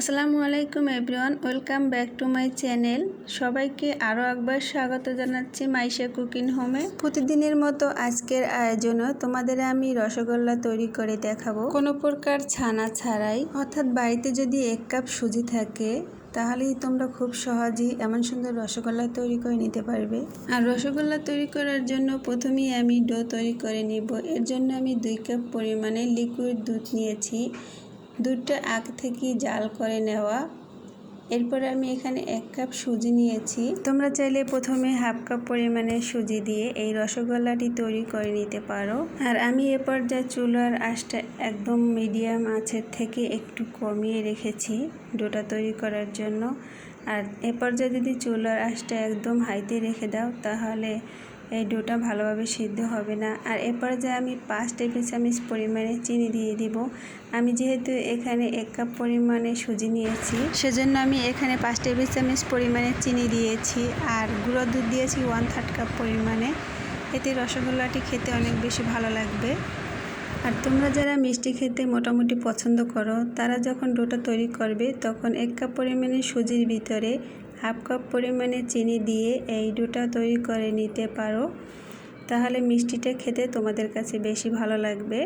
আসসালামু আলাইকুম everyone, welcome back to my channel. সবাইকে আরও একবার স্বাগত জানাচ্ছি মাইশা কুকিং হোমে। প্রতিদিনের মতো আজকের আয়োজনও তোমাদের আমি রসগোল্লা তৈরি করে দেখাবো। কোনো প্রকার ছানা ছাড়াই, অর্থাৎ বাড়িতে যদি এক কাপ সুজি থাকে, তাহলেই তোমরা খুব সহজেই এমন সুন্দর রসগোল্লা তৈরি করে নিতে পারবে। আর রসগোল্লা তৈরি করার জন্য প্রথমেই আমি ডো তৈরি করে নিব। এর জন্য আমি দুই কাপ পরিমাণে লিকুইড দুধ নিয়েছি। দুধটা আগ থেকে জাল করে নেওয়া। এরপরে আমি এখানে এক কাপ সুজি নিয়েছি। তোমরা চাইলে প্রথমে হাফ কাপ পরিমাণে সুজি দিয়ে এই রসগোল্লাটি তৈরি করে নিতে পারো। আর আমি এ পর্যায়ে চুলার আঁচটা একদম মিডিয়াম আঁচের থেকে একটু কমিয়ে রেখেছি ডোটা তৈরি করার জন্য। আর এ পর্যায়ে যদি চুলার আঁচটা একদম হাইতে রেখে দাও, তাহলে এই ডোটা ভালোভাবে সিদ্ধ হবে না। আর এরপর যে আমি পাঁচ টেবিল চামচ পরিমাণে চিনি দিয়ে দিব। আমি যেহেতু এখানে এক কাপ পরিমাণে সুজি নিয়েছি, সেজন্য আমি এখানে পাঁচ টেবিল চামচ পরিমাণে চিনি দিয়েছি। আর গুঁড়ো দুধ দিয়েছি ওয়ান থার্ড কাপ পরিমাণে। এতে রসগোল্লাটি খেতে অনেক বেশি ভালো লাগবে। আর তোমরা যারা মিষ্টি খেতে মোটামুটি পছন্দ করো, তারা যখন ডোটা তৈরি করবে, তখন এক কাপ পরিমাণে সুজির ভিতরে হাফ কাপ পরিমাণে চিনি দিয়ে এই ডোটা তৈরি করে নিতে পারো। তাহলে মিষ্টিটা খেতে তোমাদের কাছে বেশি ভালো লাগবে।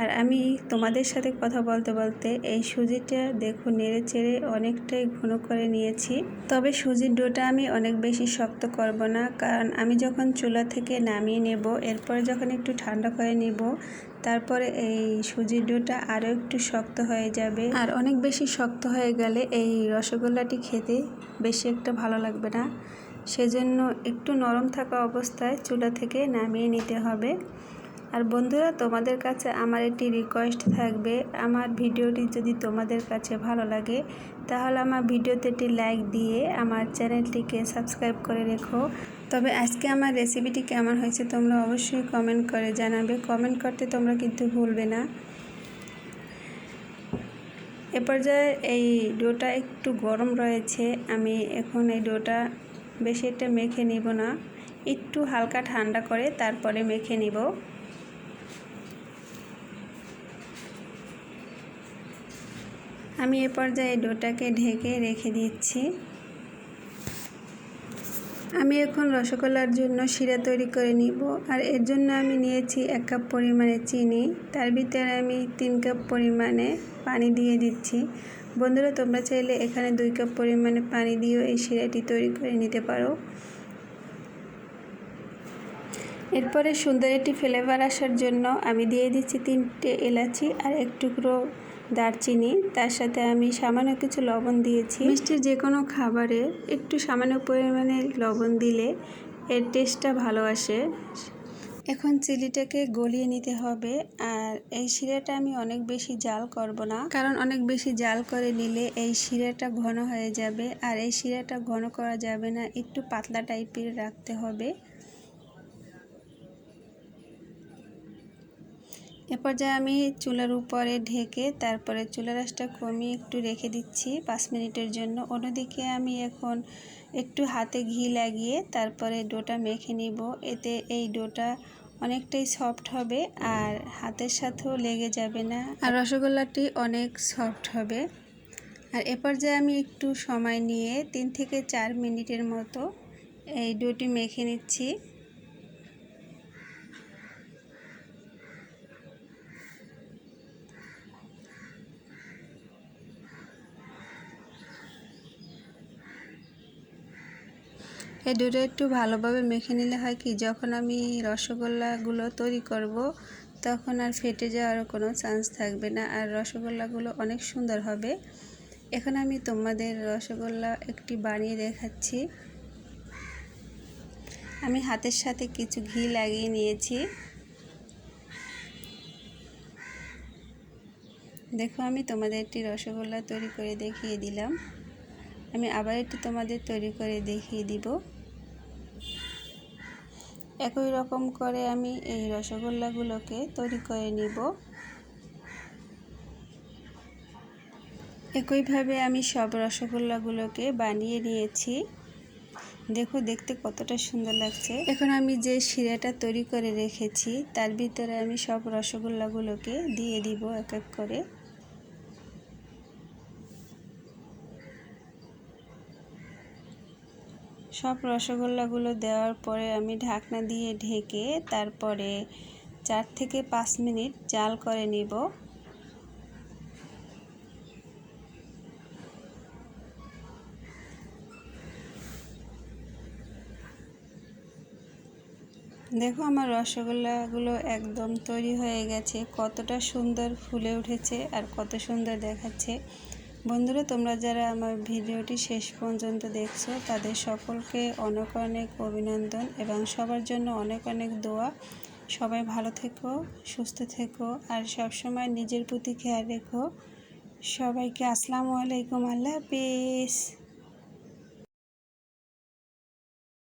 আর আমি তোমাদের সাথে কথা বলতে বলতে এই সুজিটা দেখো নেড়ে চেড়ে অনেকটাই ঘন করে নিয়েছি। তবে সুজির ডোটা আমি অনেক বেশি শক্ত করব না, কারণ আমি যখন চুলা থেকে নামিয়ে নেব, এরপরে যখন একটু ঠান্ডা করে নিব, তারপরে এই সুজির ডোটা আরও একটু শক্ত হয়ে যাবে। আর অনেক বেশি শক্ত হয়ে গেলে এই রসগোল্লাটি খেতে বেশি একটা ভালো লাগবে না। সেজন্য একটু নরম থাকা অবস্থায় চুলা থেকে নামিয়ে নিতে হবে। আর বন্ধুরা, তোমাদের কাছে আমার একটি রিকোয়েস্ট থাকবে। আমার ভিডিওটি যদি তোমাদের কাছে ভালো লাগে, তাহলে আমার ভিডিওতে একটি লাইক দিয়ে আমার চ্যানেলটিকে সাবস্ক্রাইব করে রেখো। তবে আজকে আমার রেসিপিটি কেমন হয়েছে তোমরা অবশ্যই কমেন্ট করে জানাবে। কমেন্ট করতে তোমরা কিন্তু ভুলবে না। এ পর্যায়ে এই ডোটা একটু গরম রয়েছে। আমি এখন এই ডোটা বেশি একটা মেখে নিব না। একটু হালকা ঠান্ডা করে তারপরে মেখে নিব। আমি এ পর্যায়ে ডোটাকে ঢেকে রেখে দিচ্ছি। আমি এখন রসগোল্লার জন্য শিরা তৈরি করে নিব। আর এর জন্য আমি নিয়েছি এক কাপ পরিমাণে চিনি। তার ভিতরে আমি তিন কাপ পরিমাণে পানি দিয়ে দিচ্ছি। বন্ধুরা, তোমরা চাইলে এখানে দুই কাপ পরিমাণে পানি দিয়েও এই শিরাটি তৈরি করে নিতে পারো। এরপরে সুন্দর একটি ফ্লেভার আসার জন্য আমি দিয়ে দিচ্ছি তিনটে এলাচি আর এক টুকরো দারচিনি, তার সাথে আমি সামান্য কিছু লবণ দিয়েছি। মিষ্টির যে কোনো খাবারে একটু সামান্য পরিমাণে লবণ দিলে এর টেস্টটা ভালো আসে। এখন চিলিটাকে গলিয়ে নিতে হবে আর এই শিরাটা আমি অনেক বেশি জাল করব না, কারণ অনেক বেশি জাল করে নিলে এই শিরাটা ঘন হয়ে যাবে আর এই শিরাটা ঘন করা যাবে না, একটু পাতলা টাইপের রাখতে হবে। এ পর্যায়ে আমি চুলার উপরে ঢেকে তারপরে চুলার আঁচটা কমিয়ে একটু রেখে দিচ্ছি পাঁচ মিনিটের জন্য। অন্যদিকে আমি এখন একটু হাতে ঘি লাগিয়ে তারপরে ডোটা মেখে নিব। এতে এই ডোটা অনেকটাই সফট হবে আর হাতের সাথেও লেগে যাবে না। আর রসগোল্লাটি অনেক সফট হবে। আর এ পর্যায়ে আমি একটু সময় নিয়ে তিন থেকে চার মিনিটের মতো এই ডোটি মেখে নিচ্ছি। এই দুটো একটু ভালোভাবে মেখে নিলে হয় কি, যখন আমি রসগোল্লাগুলো তৈরি করব, তখন আর ফেটে যাওয়ার কোনো চান্স থাকবে না। আর রসগোল্লাগুলো অনেক সুন্দর হবে। এখন আমি তোমাদের রসগোল্লা একটি বানিয়ে দেখাচ্ছি। আমি হাতের সাথে কিছু ঘি লাগিয়ে নিয়েছি। দেখো, আমি তোমাদের একটি রসগোল্লা তৈরি করে দেখিয়ে দিলাম। আমি আবার একটু তোমাদের তৈরি করে দেখিয়ে দিব। একই রকম করে আমি এই রসগোল্লাগুলোকে তৈরি করে নিব। একইভাবে আমি সব রসগোল্লাগুলোকে বানিয়ে নিয়েছি। দেখো, দেখতে কতটা সুন্দর লাগছে। এখন আমি যে শিরাটা তৈরি করে রেখেছি, তার ভিতরে আমি সব রসগোল্লাগুলোকে দিয়ে দিব এক এক করে। সব রসগোল্লাগুলো দেওয়ার পরে আমি ঢাকনা দিয়ে ঢেকে তারপরে চার থেকে পাঁচ মিনিট জাল করে নিব। দেখো আমার রসগোল্লাগুলো একদম তৈরি হয়ে গেছে, কতটা সুন্দর ফুলে উঠেছে আর কত সুন্দর দেখাচ্ছে। বন্ধুরা, তোমরা যারা আমার ভিডিওটি শেষ পর্যন্ত দেখছ, তাদের সকলকে অনেক অনেক অভিনন্দন এবং সবার জন্য অনেক অনেক দোয়া। সবাই ভালো থেকো, সুস্থ থেকো, আর সবসময় নিজের প্রতি খেয়াল রেখো। সবাইকে আসসালামু আলাইকুম, আল্লাহ হাফিজ।